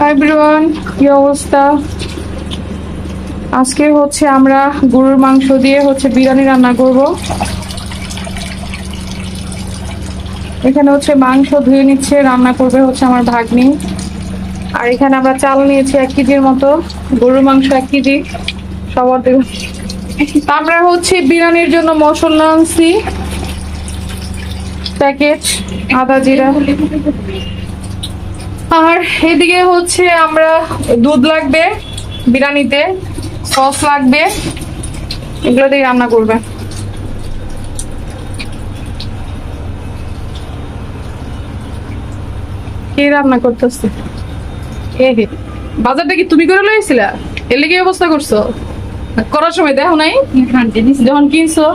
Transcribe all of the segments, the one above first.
Hi everyone কি অবস্থা? আজকে হচ্ছে আমরা গরুর মাংস দিয়ে হচ্ছে বিরিয়ানি রান্না করব। এখানে হচ্ছে মাংস ধুয়ে নিচ্ছে, রান্না করবে হচ্ছে আমার ভাগ্নি। আর এখানে আমরা চাল নিয়েছি এক কেজির মতো, গরুর মাংস এক কেজি। সবার দেব আমরা হচ্ছে বিরিয়ানির জন্য মশলা আনছি। প্যাকেট আদা জিরা। আর এদিকে হচ্ছে আমরা দুধ লাগবে, বিরিয়ানিতে, সস লাগবে, এগুলো দিয়ে রান্না করবে। কে রান্না করতেছে? এ হে, বাজারটা কি তুমি করে লইছিলা এর লেগে অবস্থা করছ? করার সময় দেখো নাই? যখন কিনছো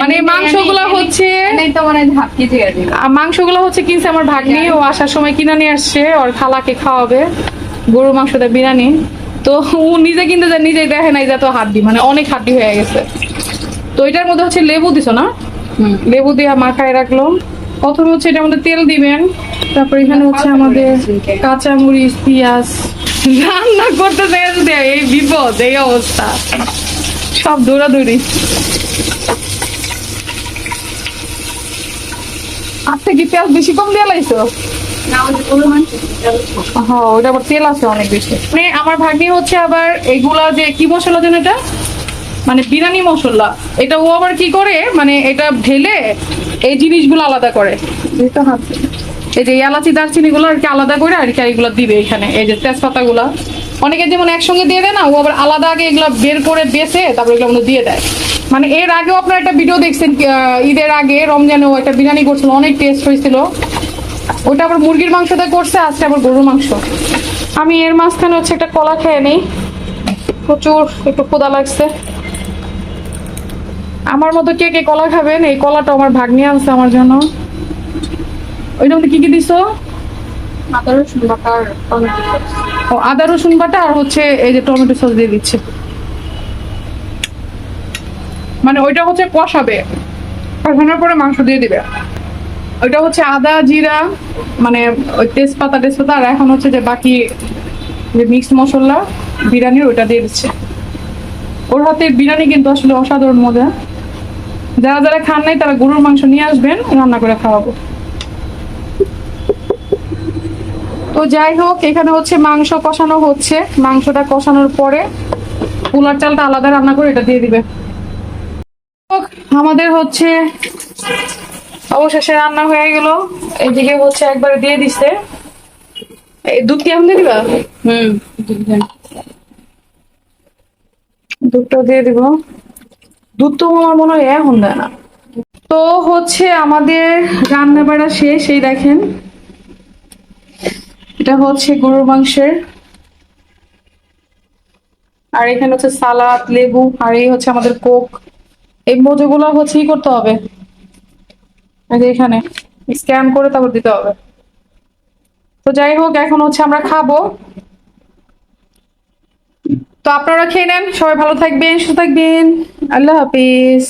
মানে মাংসগুলো হচ্ছে মাংসগুলো হচ্ছে কিনছে আমার ভাগ্নি ও আসার সময় কিনে নিয়ে আসছে ওর খালাকে খাওয়াবে গরু মাংসটা বিরিয়ানি। তো ও নিজে কিনতে যায় নিজেই দেখে নাই যে এত হাড্ডি মানে অনেক হাড্ডি হয়ে গেছে। তো এটার মধ্যে হচ্ছে লেবু দিছো না। লেবু দিয়ে মাখায় রাখল। প্রথমে হচ্ছে এটার মধ্যে তেল দিবেন তারপর এখানে হচ্ছে আমাদের কাঁচা মরিচ পেঁয়াজ রান্না করতে দেয় যদি এই বিপদ এই অবস্থা। সব দৌড়াদৌড়ি। আর থেকে তেল বেশি কম দিয়ে লাইছো? হ্যাঁ ওটা আবার তেল আছে অনেক বেশি। মানে আমার ভাগ্নি হচ্ছে আবার এগুলা যে কি মশলা যেন এটা? মানে বিরিয়ানি মশলা। এটা ও আবার কি করে? মানে এটা ঢেলে এই জিনিসগুলো আলাদা করে। তো হাত এই যে এলাচি, দারচিনি গুলো আর কি আলাদা করে আর কি এগুলো দিবে এখানে। এই যে তেজপাতা গুলা অনেকে যেমন একসঙ্গে দিয়ে দেয় না, ও আবার আলাদা আগে এগুলো বের করে বেছে তারপর এগুলো মধ্যে দিয়ে দেয়। মানে এর আগেও আপনার একটা ভিডিও দেখছেন ঈদের আগে রমজানেও একটা বিরিয়ানি করছিল, অনেক টেস্ট হয়েছিল। ওটা আবার মুরগির মাংসটা করছে, আজকে আবার গরুর মাংস। আমি এর মাঝখানে হচ্ছে একটা কলা খেয়ে নিই। প্রচুর একটু ক্ষুদা লাগছে। আমার মতো কে কে কলা খাবেন, এই কলাটা আমার ভাগ্নি আনছে আমার জন্য। ওইটার মধ্যে কি কি দিছো? আদা রসুন বাটা আর টমেটো সস। ও আদা রসুন বাটা আর হচ্ছে এই যে টমেটো সস দিয়ে দিচ্ছে। মানে ওইটা হচ্ছে কষাবে। কষানোর পরে মাংস দিয়ে দিবে। ওইটা হচ্ছে আদা জিরা মানে ওই তেজপাতা তেজপাতা আর এখন হচ্ছে যে বাকি যে মিক্স মশলা বিরিয়ানির ওইটা দিয়ে দিচ্ছে। ওর হাতে বিরিয়ানি কিন্তু আসলে অসাধারণ মজা। যারা যারা খান নাই তারা গরুর মাংস নিয়ে আসবেন রান্না করে খাওয়াবো। তো যাই হোক এখানে হচ্ছে মাংস কষানো হচ্ছে। মাংসটা কষানোর পরে পোলার চালটা আলাদা রান্না করে এটা দিয়ে দিবে। আমাদের হচ্ছে অবশেষে রান্না হয়ে গেল। এদিকে হচ্ছে একবার দিয়ে দিছে। এই দুধ কি এখন দিবা? হুম, দুধটা দিয়ে দিব। দুধ তো আমার মনে হয় এখন দেয় না। তো হচ্ছে আমাদের রান্না বাড়া শেষ এই দেখেন। এটা হচ্ছে গরুর মাংসের। আর এখানে হচ্ছে সালাদ, লেবু, আর এই হচ্ছে আমাদের কোক। এই মজুগুলো হচ্ছে করতে হবে? এখানে স্ক্যান করে তারপর দিতে হবে। তো যাই হোক, এখন হচ্ছে আমরা খাব। তো আপনারা খেয়ে নেন, সবাই ভালো থাকবেন, সুস্থ থাকবেন। আল্লাহ হাফিজ।